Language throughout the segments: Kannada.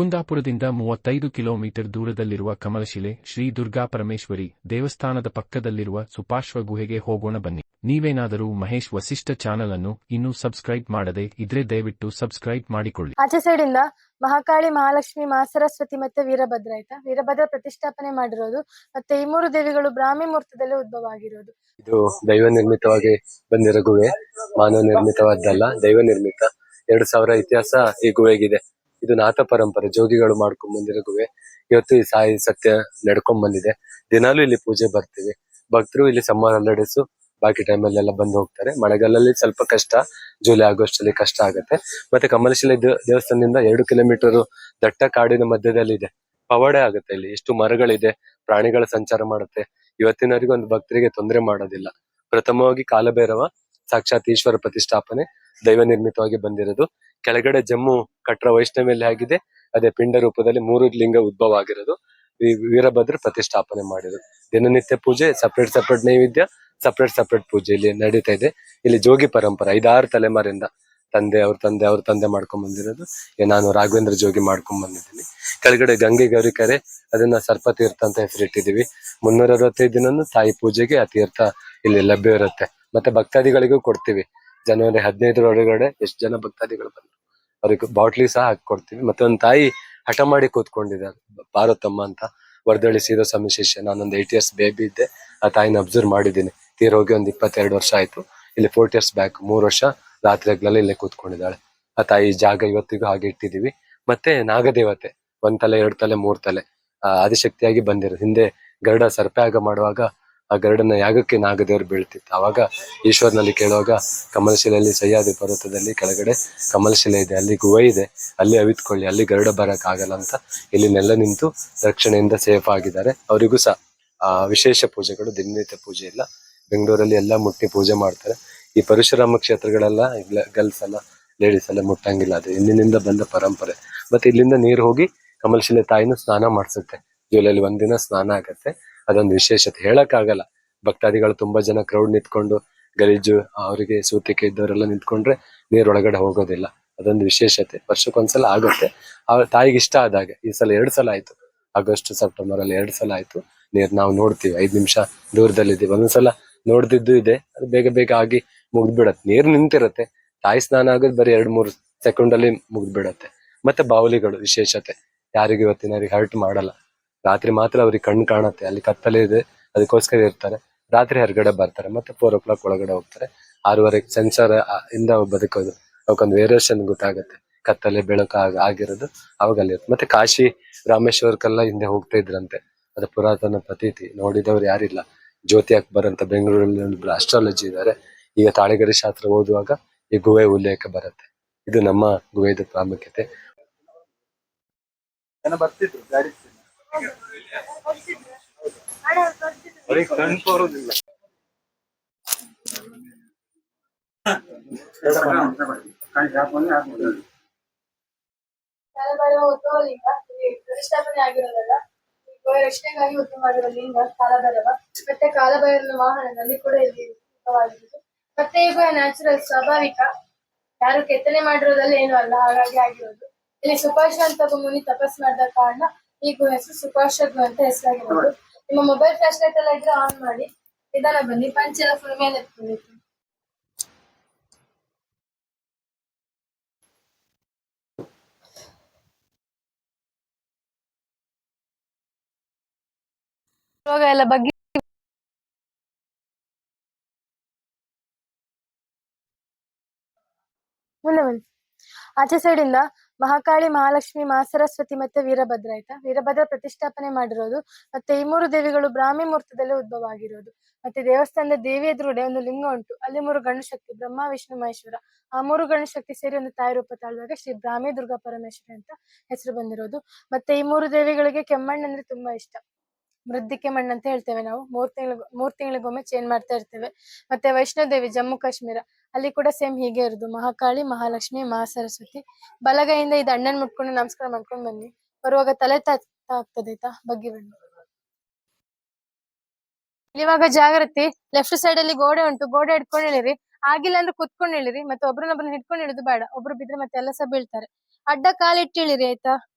ಕುಂದಾಪುರದಿಂದ ಮೂವತ್ತೈದು ಕಿಲೋಮೀಟರ್ ದೂರದಲ್ಲಿರುವ ಕಮಲಶಿಲೆ ಶ್ರೀ ದುರ್ಗಾ ಪರಮೇಶ್ವರಿ ದೇವಸ್ಥಾನದ ಪಕ್ಕದಲ್ಲಿರುವ ಸುಪಾರ್ಶ್ವ ಗುಹೆಗೆ ಹೋಗೋಣ ಬನ್ನಿ. ನೀವೇನಾದರೂ ಮಹೇಶ್ ವಸಿಷ್ಠ ಚಾನಲ್ ಅನ್ನು ಇನ್ನೂ ಸಬ್ಸ್ಕ್ರೈಬ್ ಮಾಡದೆ ಇದ್ರೆ ದಯವಿಟ್ಟು ಸಬ್ಸ್ಕ್ರೈಬ್ ಮಾಡಿಕೊಳ್ಳಿ. ಆಚೆ ಸೈಡ್ ಇಂದ ಮಹಾಕಾಳಿ ಮಹಾಲಕ್ಷ್ಮಿ ಮಹಾಸರಸ್ವತಿ ಮತ್ತೆ ವೀರಭದ್ರ ಆಯ್ತಾ? ವೀರಭದ್ರ ಪ್ರತಿಷ್ಠಾಪನೆ ಮಾಡಿರೋದು ಮತ್ತೆ ಈ ಮೂರು ದೇವಿಗಳು ಬ್ರಾಹ್ಮಿ ಮುಹೂರ್ತದಲ್ಲೇ ಉದ್ಭವ ಆಗಿರೋದು. ಇದು ದೈವ ನಿರ್ಮಿತವಾಗಿ ಬಂದಿರೋ ಗುಹೆ ಮಾನವ ನಿರ್ಮಿತವಾದ್ದಲ್ಲ ದೈವ ನಿರ್ಮಿತ. ಎರಡು ಸಾವಿರ ಇತಿಹಾಸ ಈ ಗುಹೆಗಿದೆ. ಇದು ನಾಥ ಪರಂಪರೆ, ಜೋಗಿಗಳು ಮಾಡ್ಕೊಂಡ್ ಬಂದಿರಗುವೆ ಇವತ್ತು ಈ ಸಾಯಿ ಸತ್ಯ ನಡ್ಕೊಂಡ್ ಬಂದಿದೆ. ದಿನಾಲೂ ಇಲ್ಲಿ ಪೂಜೆ ಬರ್ತೀವಿ. ಭಕ್ತರು ಇಲ್ಲಿ ಸಮ್ಮರ್ ಹಾಲಿಡೇಸ್, ಬಾಕಿ ಟೈಮಲ್ಲೆಲ್ಲ ಬಂದು ಹೋಗ್ತಾರೆ. ಮಳೆಗಾಲದಲ್ಲಿ ಸ್ವಲ್ಪ ಕಷ್ಟ, ಜುಲೈ ಆಗಸ್ಟ್ ಅಲ್ಲಿ ಕಷ್ಟ ಆಗುತ್ತೆ. ಮತ್ತೆ ಕಮಲಶಿಲೆ ದೇವಸ್ಥಾನದಿಂದ ಎರಡು ಕಿಲೋಮೀಟರ್ ದಟ್ಟ ಕಾಡಿನ ಮಧ್ಯದಲ್ಲಿ ಇದೆ. ಪವಾಡೆ ಆಗುತ್ತೆ ಇಲ್ಲಿ. ಎಷ್ಟು ಮರಗಳಿದೆ, ಪ್ರಾಣಿಗಳ ಸಂಚಾರ ಮಾಡುತ್ತೆ. ಇವತ್ತಿನವರೆಗೂ ಒಂದು ಭಕ್ತರಿಗೆ ತೊಂದರೆ ಮಾಡೋದಿಲ್ಲ. ಪ್ರಥಮವಾಗಿ ಕಾಲಭೈರವ, ಸಾಕ್ಷಾತ್ ಈಶ್ವರ ಪ್ರತಿಷ್ಠಾಪನೆ, ದೈವ ನಿರ್ಮಿತವಾಗಿ ಬಂದಿರೋದು. ಕೆಳಗಡೆ ಜಮ್ಮು ಕಟ್ರ ವೈಷ್ಣವಿಯಲ್ಲಿ ಆಗಿದೆ. ಅದೇ ಪಿಂಡ ರೂಪದಲ್ಲಿ ಮೂರು ಲಿಂಗ ಉದ್ಭವ ಆಗಿರೋದು. ವೀರಭದ್ರ ಪ್ರತಿಷ್ಠಾಪನೆ ಮಾಡಿರೋದು ದಿನನಿತ್ಯ ಪೂಜೆ ಸಪ್ರೇಟ್ ಸಪ್ರೇಟ್ ನೈವೇದ್ಯ ಸಪ್ರೇಟ್ ಸಪ್ರೇಟ್ ಪೂಜೆ ಇಲ್ಲಿ ನಡೀತಾ ಇದೆ. ಇಲ್ಲಿ ಜೋಗಿ ಪರಂಪರೆ, ಐದಾರು ತಲೆಮಾರಿಂದ ತಂದೆ, ಅವ್ರ ತಂದೆ ಅವ್ರ ತಂದೆ ಮಾಡ್ಕೊಂಡ್ ಬಂದಿರೋದು. ನಾನು ರಾಘವೇಂದ್ರ ಜೋಗಿ ಮಾಡ್ಕೊಂಡ್ ಬಂದಿದ್ದೀನಿ. ಕೆಳಗಡೆ ಗಂಗೆ ಗೌರಿ ಕರೆ, ಅದನ್ನ ಸರ್ಪ ತೀರ್ಥ ಅಂತ ಹೆಸರಿಟ್ಟಿದೀವಿ ಮುನ್ನೂರ ಅರವತ್ತೈದು ದಿನನೂ ತಾಯಿ ಪೂಜೆಗೆ ಆ ತೀರ್ಥ ಇಲ್ಲಿ ಲಭ್ಯ ಇರುತ್ತೆ. ಮತ್ತೆ ಭಕ್ತಾದಿಗಳಿಗೂ ಕೊಡ್ತೀವಿ. ಜನವರಿ ಹದಿನೈದರ ಒಳಗಡೆ ಎಷ್ಟು ಜನ ಭಕ್ತಾದಿಗಳು ಬಂದ್ರು. ಅವ್ರಿಗೆ ಬಾಟ್ಲಿ ಸಹ ಹಾಕಿ ಕೊಡ್ತೀವಿ ಮತ್ತೆ ಒಂದು ತಾಯಿ ಹಠ ಮಾಡಿ ಕೂತ್ಕೊಂಡಿದ್ದಾರೆ. ಭಾರತಮ್ಮ ಅಂತ ವರ್ದಳ್ಳಿ ಸೀರೋ ಸಮಿಶೇಷ ನಾನೊಂದು ಏಟ್ ಇಯರ್ಸ್ ಬೇಬಿ ಇದ್ದೆ. ಆ ತಾಯಿನ ಅಬ್ಸರ್ವ್ ಮಾಡಿದ್ದೀನಿ. ತೀರೋಗಿ ಒಂದು ಇಪ್ಪತ್ತೆರಡು ವರ್ಷ ಆಯ್ತು. ಇಲ್ಲಿ ಫೋರ್ಟ್ ಇಯರ್ಸ್ ಬ್ಯಾಕ್ ಮೂರು ವರ್ಷ ರಾತ್ರಿ ಹಗ್ಲಲ್ಲಿ ಇಲ್ಲೇ ಕೂತ್ಕೊಂಡಿದ್ದಾಳೆ. ಆ ತಾಯಿ ಜಾಗ ಇವತ್ತಿಗೂ ಹಾಗೆ ಇಟ್ಟಿದೀವಿ ಮತ್ತೆ ನಾಗದೇವತೆ, ಒಂದ್ ತಲೆ, ಎರಡು ತಲೆ, ಮೂರ್ ತಲೆ, ಆ, ಆದಿಶಕ್ತಿಯಾಗಿ ಬಂದಿರೋ ಹಿಂದೆ ಗರುಡ ಸರ್ಪ್ಯಾಗ ಮಾಡುವಾಗ ಆ ಗರುಡನ ಯಾಗಕ್ಕೆ ನಾಗದೇವರು ಬೀಳ್ತಿತ್ತು. ಅವಾಗ ಈಶ್ವರನಲ್ಲಿ ಕೇಳುವಾಗ ಕಮಲಶಿಲೆಯಲ್ಲಿ ಸಹ್ಯಾದ್ರಿ ಪರ್ವತದಲ್ಲಿ ಕೆಳಗಡೆ ಕಮಲಶಿಲೆ ಇದೆ. ಅಲ್ಲಿ ಗುಹೆ ಇದೆ. ಅಲ್ಲಿ ಅವಿತ್ಕೊಳ್ಳಿ. ಅಲ್ಲಿ ಗರುಡ ಬರಕ್ ಆಗಲ್ಲ ಅಂತ ಇಲ್ಲಿ ನೆಲ ನಿಂತು ರಕ್ಷಣೆಯಿಂದ ಸೇಫ್ ಆಗಿದ್ದಾರೆ. ಅವರಿಗೂ ಸಹ ವಿಶೇಷ ಪೂಜೆಗಳು. ದಿನನಿತ್ಯ ಪೂಜೆ ಇಲ್ಲ. ಬೆಂಗಳೂರಲ್ಲಿ ಎಲ್ಲ ಮುಟ್ಟಿ ಪೂಜೆ ಮಾಡ್ತಾರೆ. ಈ ಪರಶುರಾಮ ಕ್ಷೇತ್ರಗಳೆಲ್ಲ ಗರ್ಲ್ಸ್ ಎಲ್ಲ ಲೇಡೀಸ್ ಎಲ್ಲ ಮುಟ್ಟಂಗಿಲ್ಲ. ಅದು ಇಲ್ಲಿನಿಂದ ಬಂದ ಪರಂಪರೆ. ಮತ್ತೆ ಇಲ್ಲಿಂದ ನೀರು ಹೋಗಿ ಕಮಲಶಿಲೆ ತಾಯಿನ ಸ್ನಾನ ಮಾಡಿಸುತ್ತೆ. ಜೂಲೈಲಿ ಒಂದಿನ ಸ್ನಾನ ಆಗತ್ತೆ. ಅದೊಂದು ವಿಶೇಷತೆ. ಹೇಳಕ್ ಆಗಲ್ಲ ಭಕ್ತಾದಿಗಳು ತುಂಬಾ ಜನ ಕ್ರೌಡ್ ನಿಂತ್ಕೊಂಡು ಗಲೀಜು, ಅವರಿಗೆ ಸೂತಿಕೆ ಇದ್ದವರೆಲ್ಲ ನಿಂತ್ಕೊಂಡ್ರೆ ನೀರೊಳಗಡೆ ಹೋಗೋದಿಲ್ಲ. ಅದೊಂದು ವಿಶೇಷತೆ. ವರ್ಷಕ್ಕೊಂದ್ಸಲ ಆಗುತ್ತೆ. ಅವ್ರ ತಾಯಿಗೆ ಇಷ್ಟ ಆದಾಗ. ಈ ಸಲ ಎರಡು ಸಲ ಆಯ್ತು. ಆಗಸ್ಟ್, ಸೆಪ್ಟೆಂಬರ್ ಅಲ್ಲಿ ಎರಡು ಸಲ ಆಯ್ತು ನೀರ್ ನಾವು ನೋಡ್ತೀವಿ. ಐದ್ ನಿಮಿಷ ದೂರದಲ್ಲಿ ದೂರದಲ್ಲಿದ್ದೀವಿ. ಒಂದೊಂದ್ಸಲ ನೋಡ್ದಿದ್ದು ಇದೆ. ಅದು ಬೇಗ ಬೇಗ ಆಗಿ ಮುಗ್ದ್ಬಿಡತ್ತೆ. ನೀರ್ ನಿಂತಿರುತ್ತೆ. ತಾಯಿ ಸ್ನಾನ ಆಗೋದು ಬರೀ ಎರಡ್ ಮೂರು ಸೆಕೆಂಡ್ ಅಲ್ಲಿ ಮುಗ್ದ್ಬಿಡತ್ತೆ. ಮತ್ತೆ ಬಾವಲಿಗಳು ವಿಶೇಷತೆ. ಯಾರಿಗೂ ಇವತ್ತಿನ ಹರ್ಟ್ ಮಾಡಲ್ಲ. ರಾತ್ರಿ ಮಾತ್ರ ಅವ್ರಿಗೆ ಕಣ್ಣು ಕಾಣುತ್ತೆ, ಅಲ್ಲಿ ಕತ್ತಲೆ ಇದೆ, ಅದಕ್ಕೋಸ್ಕರ ಇರ್ತಾರೆ. ರಾತ್ರಿ ಹೊರಗಡೆ ಬರ್ತಾರೆ, ಮತ್ತೆ ಫೋರ್ ಓ ಕ್ಲಾಕ್ ಒಳಗಡೆ ಹೋಗ್ತಾರೆ. ಆರೂವರೆಗೆ ಸೆನ್ಸರ್ ಇಂದ ಬದುಕೋದು. ಅವಕ್ಕೊಂದು ವೇರಿಯೇಷನ್ ಗೊತ್ತಾಗುತ್ತೆ. ಕತ್ತಲೆ, ಬೆಳಕು ಆಗ- ಆಗಿರೋದು ಅವಾಗ ಅಲ್ಲಿ. ಮತ್ತೆ ಕಾಶಿ ರಾಮೇಶ್ವರಕ್ಕೆಲ್ಲ ಹಿಂದೆ ಹೋಗ್ತಾ ಇದ್ರಂತೆ. ಅದು ಪುರಾತನ ಪ್ರತೀತಿ. ನೋಡಿದವ್ರು ಯಾರಿಲ್ಲ. ಜ್ಯೋತಿ ಅಕ್ಬರ್ ಬೆಂಗಳೂರಲ್ಲಿ ಒಂದು ಅಸ್ಟ್ರಾಲಜಿ ಇದ್ದಾರೆ ಈಗ ತಾಳೆಗರಿ ಶಾಸ್ತ್ರ ಓದುವಾಗ ಈ ಗುಹೆ ಉಲ್ಲೇಖ ಬರುತ್ತೆ. ಇದು ನಮ್ಮ ಗುಹೆದ ಪ್ರಾಮುಖ್ಯತೆ. ಬರ್ತಿದ್ರು ಪ್ರತಿಷ್ಠಾಪನೆ ಆಗಿರೋದಲ್ಲ ರಕ್ಷಣೆಗಾಗಿ ಆಗಿರೋ ಲಿಂಗ ಕಾಲಭೈರವ ಮತ್ತೆ ಕಾಲಭೈರವನ ವಾಹನದಲ್ಲಿ ಕೂಡ ಇಲ್ಲಿ ಉದ್ಭವವಾಗಿರೋದು ಮತ್ತೆ ಈಗ ನ್ಯಾಚುರಲ್ ಸ್ವಾಭಾವಿಕ ಯಾರು ಕೆತ್ತನೆ ಮಾಡಿರೋದಲ್ಲ ಏನು ಅಲ್ಲ, ಹಾಗಾಗಿ ಆಗಿರೋದು. ಇಲ್ಲಿ ಸುಭಾಷ್ ಅಂತ ಮುನಿ ತಪಸ್ ಮಾಡಿದ ಕಾರಣ ಈ ಹೆಸರು ಗುಹೆ ಅಂತ ಹೆಸರಾಗಿರೋದು ನಿಮ್ಮ ಮೊಬೈಲ್ ಫ್ಲಾಶ್ ಲೈಟ್ ಎಲ್ಲ ಇದ್ರೆ ಆನ್ ಮಾಡಿ. ನಿಧಾನ ಬನ್ನಿ ಪಂಚೆಲ್ಲ ಫುಲ್ ಮೇಲೆ ಎತ್ಕೊಂಡಿತ್ತು ಇವಾಗ ಎಲ್ಲ ಬಗ್ಗೆ ಮುಂದೆ ಬನ್ನಿ. ಆಚೆ ಸೈಡ್ ಇಂದ ಮಹಾಕಾಳಿ, ಮಹಾಲಕ್ಷ್ಮಿ ಮಹಾಸರಸ್ವತಿ ಮತ್ತೆ ವೀರಭದ್ರ ಆಯ್ತಾ? ವೀರಭದ್ರ ಪ್ರತಿಷ್ಠಾಪನೆ ಮಾಡಿರೋದು ಮತ್ತೆ ಈ ಮೂರು ದೇವಿಗಳು ಬ್ರಾಹ್ಮಿ ಮುಹೂರ್ತದಲ್ಲೇ ಉದ್ಭವ ಆಗಿರೋದು. ಮತ್ತೆ ದೇವಸ್ಥಾನದ ದೇವಿ ಎದುರುಗಡೆ ಒಂದು ಲಿಂಗ ಉಂಟು. ಅಲ್ಲಿ ಮೂರು ಗಂಡು ಶಕ್ತಿ, ಬ್ರಹ್ಮ, ವಿಷ್ಣು, ಮಹೇಶ್ವರ. ಆ ಮೂರು ಗಂಡು ಶಕ್ತಿ ಸೇರಿ ಒಂದು ತಾಯಿ ರೂಪ ತಾಳುವಾಗ ಶ್ರೀ ಬ್ರಾಹ್ಮಿ ದುರ್ಗಾ ಪರಮೇಶ್ವರಿ ಅಂತ ಹೆಸರು ಬಂದಿರೋದು. ಮತ್ತೆ ಈ ಮೂರು ದೇವಿಗಳಿಗೆ ಕೆಮ್ಮಣ್ಣು ಅಂದ್ರೆ ತುಂಬಾ ಇಷ್ಟ. ಮೃದ್ದಿಕೆ ಮಣ್ಣು ಅಂತ ಹೇಳ್ತೇವೆ ನಾವು. ಮೂರ್ ತಿಂಗಳ, ಮೂರ್ ತಿಂಗಳಿಗೊಮ್ಮೆ ಚೇಂಜ್ ಮಾಡ್ತಾ ಇರ್ತೇವೆ. ಮತ್ತೆ ವೈಷ್ಣೋದೇವಿ, ಜಮ್ಮು ಕಾಶ್ಮೀರ, ಅಲ್ಲಿ ಕೂಡ ಸೇಮ್ ಹೀಗೆ ಇರೋದು. ಮಹಾಕಾಳಿ, ಮಹಾಲಕ್ಷ್ಮಿ, ಮಹಾಸರಸ್ವತಿ. ಬಲಗೈಯಿಂದ ಇದು ಅಣ್ಣನ್ ಮುಟ್ಕೊಂಡು ನಮಸ್ಕಾರ ಮಾಡ್ಕೊಂಡು ಬನ್ನಿ. ಬರುವಾಗ ತಲೆ ತಾಗ್ತಾ ಆಗ್ತದೆ ಆಯ್ತಾ? ಬಗ್ಗಿ ಬನ್ನಿ. ಇವಾಗ ಜಾಗೃತಿ ಲೆಫ್ಟ್ ಸೈಡ್ ಅಲ್ಲಿ ಗೋಡೆ ಉಂಟು. ಗೋಡೆ ಹಿಡ್ಕೊಂಡು ಇಳಿರಿ. ಆಗಿಲ್ಲ ಅಂದ್ರೆ ಕುತ್ಕೊಂಡು ಇಳಿರಿ. ಮತ್ತೆ ಒಬ್ರನ್ನೊಬ್ರನ್ನ ಹಿಡ್ಕೊಂಡು ಇಳಿದು ಬೇಡ. ಒಬ್ರು ಬಿದ್ರೆ ಮತ್ತೆ ಎಲ್ಲ ಸಹ ಬೀಳ್ತಾರೆ. ಅಡ್ಡ ಕಾಲಿಟ್ಟು ಇಳಿರಿ ಆಯ್ತಾ?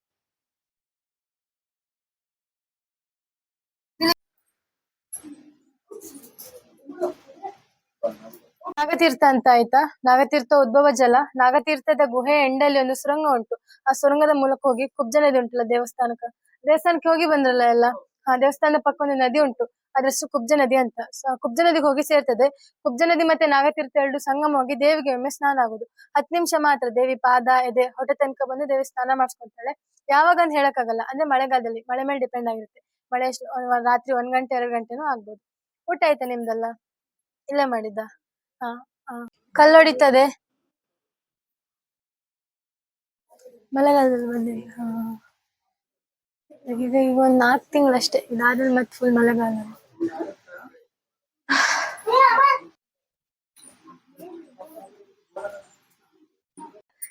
ನಾಗತೀರ್ಥ ಅಂತ ಆಯ್ತಾ? ನಾಗತೀರ್ಥ ಉದ್ಭವ ಜಲ. ನಾಗತೀರ್ಥದ ಗುಹೆ ಎಂಡಲ್ಲಿ ಒಂದು ಸುರಂಗ ಉಂಟು. ಆ ಸುರಂಗದ ಮೂಲಕ ಹೋಗಿ ಕುಬ್ಜ ನದಿ ಉಂಟಲ್ಲ ದೇವಸ್ಥಾನಕ್ಕೆ ದೇವಸ್ಥಾನಕ್ಕೆ ಹೋಗಿ ಬಂದ್ರಲ್ಲ ಎಲ್ಲ? ಆ ದೇವಸ್ಥಾನದ ಪಕ್ಕ ಒಂದು ನದಿ ಉಂಟು. ಅದ್ರಷ್ಟು ಕುಬ್ಜ ನದಿ ಅಂತ. ಕುಬ್ಜ ನದಿಗೆ ಹೋಗಿ ಸೇರ್ತದೆ. ಕುಬ್ಜ ನದಿ ಮತ್ತೆ ನಾಗತೀರ್ಥ ಎರಡು ಸಂಗಮ ಹೋಗಿ ದೇವಿಗೆ ಒಮ್ಮೆ ಸ್ನಾನ ಆಗುದು ಹತ್ತು ನಿಮಿಷ ಮಾತ್ರ ದೇವಿ ಪಾದ, ಎದೆ, ಹೊಟ್ಟೆ ತನಕ ಬಂದು ದೇವಿ ಸ್ನಾನ ಮಾಡಿಸ್ಕೊಳ್ತಾಳೆ. ಯಾವಾಗ ಅಂತ ಹೇಳಕ್ಕಾಗಲ್ಲ. ಅಂದ್ರೆ ಮಳೆಗಾಲದಲ್ಲಿ. ಮಳೆ ಮೇಲೆ ಡಿಪೆಂಡ್ ಆಗಿರುತ್ತೆ. ಮಳೆ ರಾತ್ರಿ ಒಂದ್ ಗಂಟೆ, ಎರಡು ಗಂಟೆನೂ ಆಗ್ಬೋದು. ಊಟ ಆಯ್ತಾ ನಿಮ್ದಲ್ಲ? ಇಲ್ಲೇ ಮಾಡಿದ್ದ? ಕಲ್ಲೊಡಿತದೆ. ಮಳೆಗಾಲದಲ್ಲಿ ಬಂದಿದೆ. ಈಗ ಈಗ ಒಂದ್ ನಾಲ್ಕು ತಿಂಗಳಷ್ಟೇ. ಇದಾದ್ರೆ ಮತ್ತೆ ಫುಲ್ ಮಳೆಗಾಲ.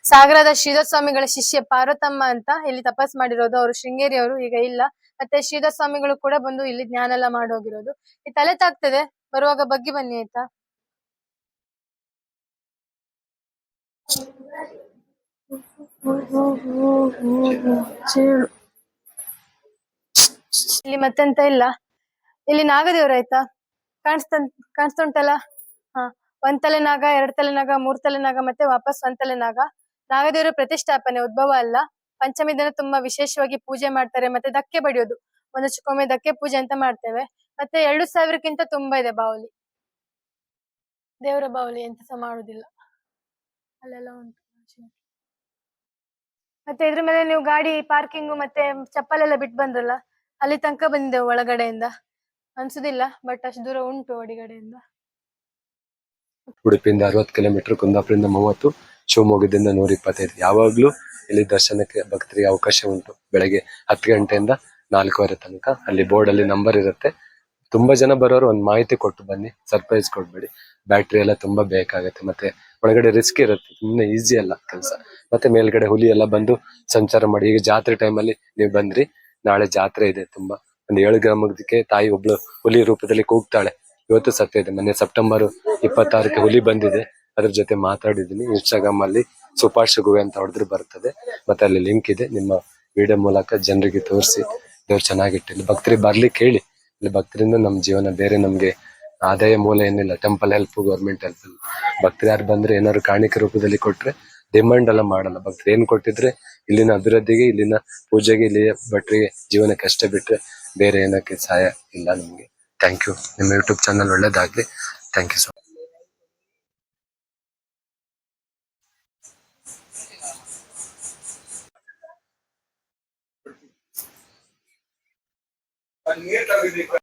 ಸಾಗರದ ಶ್ರೀಧರ್ ಸ್ವಾಮಿಗಳ ಶಿಷ್ಯ ಪಾರ್ವತಮ್ಮ ಅಂತ ಇಲ್ಲಿ ತಪಸ್ ಮಾಡಿರೋದು. ಅವರು ಶೃಂಗೇರಿ ಅವರು, ಈಗ ಇಲ್ಲ. ಮತ್ತೆ ಶ್ರೀಧರ್ ಸ್ವಾಮಿಗಳು ಕೂಡ ಬಂದು ಇಲ್ಲಿ ಜ್ಞಾನ ಎಲ್ಲ ಮಾಡೋಗಿರೋದು ಈ ತಲೆ ತಾಗ್ತದೆ. ಬರುವಾಗ ಬಗ್ಗಿ ಬನ್ನಿ ಆಯ್ತಾ? ಇಲ್ಲಿ ಮತ್ತೆಂತ ಇಲ್ಲ. ಇಲ್ಲಿ ನಾಗದೇವ್ರ ಆಯ್ತಾ? ಕಾಣಿಸ್ತ ಉಂಟಲ್ಲ ಹಾ, ಒಂದ್ ತಲೆ ನಾಗ, ಎರಡ್ ತಲೆ ನಾಗ, ಮೂರ್ ತಲೆ ನಾಗ, ಮತ್ತೆ ವಾಪಸ್ ಒಂದ್ ತಲೆ ನಾಗ. ನಾಗದೇವರ ಪ್ರತಿಷ್ಠಾಪನೆ, ಉದ್ಭವ ಅಲ್ಲ. ಪಂಚಮಿ ದಿನ ತುಂಬಾ ವಿಶೇಷವಾಗಿ ಪೂಜೆ ಮಾಡ್ತಾರೆ, ಮತ್ತೆ ಧಕ್ಕೆ ಬಡಿಯೋದು. ಒಂದು ಚಿಕ್ಕೊಮ್ಮೆ ಧಕ್ಕೆ ಪೂಜೆ ಅಂತ ಮಾಡ್ತೇವೆ. ಮತ್ತೆ ಎರಡು ಸಾವಿರಕ್ಕಿಂತ ತುಂಬಾ ಇದೆ ಬಾವಲಿ. ದೇವರ ಬಾವಲಿ ಎಂತ ಸಹ ಮಾಡುದಿಲ್ಲ. ಅಲ್ಲೆಲ್ಲ ಉಂಟು ಮತ್ತೆ ಇದ್ರ ಮೇಲೆ ನೀವು ಗಾಡಿ ಪಾರ್ಕಿಂಗ್ ಮತ್ತೆ ಚಪ್ಪಲೆಲ್ಲ ಬಿಟ್ಟು ಬಂದ್ರಲ್ಲ, ಅಲ್ಲಿ ತನಕ ಬಂದಿದೆ ಒಳಗಡೆಯಿಂದ. ಅನ್ಸುದಿಲ್ಲ ಬಟ್ ಅಷ್ಟು ದೂರ ಉಂಟು ಒಡಿಗಡೆಯಿಂದ ಉಡುಪಿಯಿಂದ ಅರವತ್ತು ಕಿಲೋಮೀಟರ್ ಕುಂದಾಪುರದಿಂದ ಮೂವತ್ತು, ಶಿವಮೊಗ್ಗದಿಂದ ನೂರ ಇಪ್ಪತ್ತೈದು. ಯಾವಾಗ್ಲೂ ಇಲ್ಲಿ ದರ್ಶನಕ್ಕೆ ಭಕ್ತರಿಗೆ ಅವಕಾಶ ಉಂಟು. ಬೆಳಗ್ಗೆ ಹತ್ತು ಗಂಟೆಯಿಂದ ನಾಲ್ಕೂವರೆ ತನಕ ಅಲ್ಲಿ ಬೋರ್ಡ್ ಅಲ್ಲಿ ನಂಬರ್ ಇರುತ್ತೆ. ತುಂಬಾ ಜನ ಬರೋರು ಒಂದು ಮಾಹಿತಿ ಕೊಟ್ಟು ಬನ್ನಿ ಸರ್ಪ್ರೈಸ್ ಕೊಡ್ಬೇಡಿ. ಬ್ಯಾಟ್ರಿ ಎಲ್ಲ ತುಂಬಾ ಬೇಕಾಗುತ್ತೆ. ಮತ್ತೆ ಒಳಗಡೆ ರಿಸ್ಕ್ ಇರುತ್ತೆ ಸುಮ್ಮನೆ ಈಸಿ ಅಲ್ಲ ಕೆಲಸ. ಮತ್ತೆ ಮೇಲ್ಗಡೆ ಹುಲಿ ಎಲ್ಲ ಬಂದು ಸಂಚಾರ ಮಾಡಿ, ಈಗ ಜಾತ್ರೆ ಟೈಮಲ್ಲಿ ನೀವು ಬಂದ್ರಿ, ನಾಳೆ ಜಾತ್ರೆ ಇದೆ ತುಂಬಾ. ಒಂದು ಏಳು ಗ್ರಾಮಕ್ಕೆ ತಾಯಿ ಒಬ್ಳು ಹುಲಿ ರೂಪದಲ್ಲಿ ಕೂಗ್ತಾಳೆ. ಇವತ್ತು ಸತ್ಯ ಇದೆ, ಮೊನ್ನೆ ಸೆಪ್ಟೆಂಬರ್ ಇಪ್ಪತ್ತಾರಕ್ಕೆ ಹುಲಿ ಬಂದಿದೆ. ಅದ್ರ ಜೊತೆ ಮಾತಾಡಿದ್ದೀನಿ ಇನ್ಸ್ಟಾಗ್ರಾಮ್ ಅಲ್ಲಿ ಸುಪಾಶ ಗುವೆ ಅಂತ ಹೊಡೆದ್ರೆ ಬರ್ತದೆ. ಮತ್ತೆ ಅಲ್ಲಿ ಲಿಂಕ್ ಇದೆ, ನಿಮ್ಮ ವಿಡಿಯೋ ಮೂಲಕ ಜನರಿಗೆ ತೋರಿಸಿ. ದೇವ್ರು ಚೆನ್ನಾಗಿಟ್ಟಿಲ್ಲ ಭಕ್ತರಿಗೆ ಬರ್ಲಿಕ್ಕೆ ಹೇಳಿ ಇಲ್ಲಿ ಭಕ್ತರಿಂದ ನಮ್ಮ ಜೀವನ ಬೇರೆ ನಮ್ಗೆ ಆದಾಯ ಮೂಲ ಏನಿಲ್ಲ ಟೆಂಪಲ್ ಹೆಲ್ಪ್ ಗೌರ್ಮೆಂಟ್ ಹೆಲ್ಪ್ ಭಕ್ತರು ಯಾರು ಬಂದ್ರೆ ಏನಾದ್ರು ಕಾಣಿಕೆ ರೂಪದಲ್ಲಿ ಕೊಟ್ರೆ ಡಿಮಾಂಡ್ ಎಲ್ಲ ಮಾಡಲ್ಲ. ಭಕ್ತರು ಏನ್ ಕೊಟ್ಟಿದ್ರೆ ಇಲ್ಲಿನ ಅಭಿವೃದ್ಧಿಗೆ, ಇಲ್ಲಿನ ಪೂಜೆಗೆ ಇಲ್ಲಿ ಭಟ್ರಿಗೆ ಜೀವನಕ್ಕೆ ಅಷ್ಟೇ ಬಿಟ್ರೆ ಬೇರೆ ಏನಕ್ಕೆ ಸಹಾಯ ಇಲ್ಲ ನಮ್ಗೆ. ಥ್ಯಾಂಕ್ ಯು ನಿಮ್ಮ ಯೂಟ್ಯೂಬ್ ಚಾನಲ್ ಒಳ್ಳೇದಾಗ್ಲಿ. Thank you so ತೆಗ್ದಿದ್ದೀವಿ.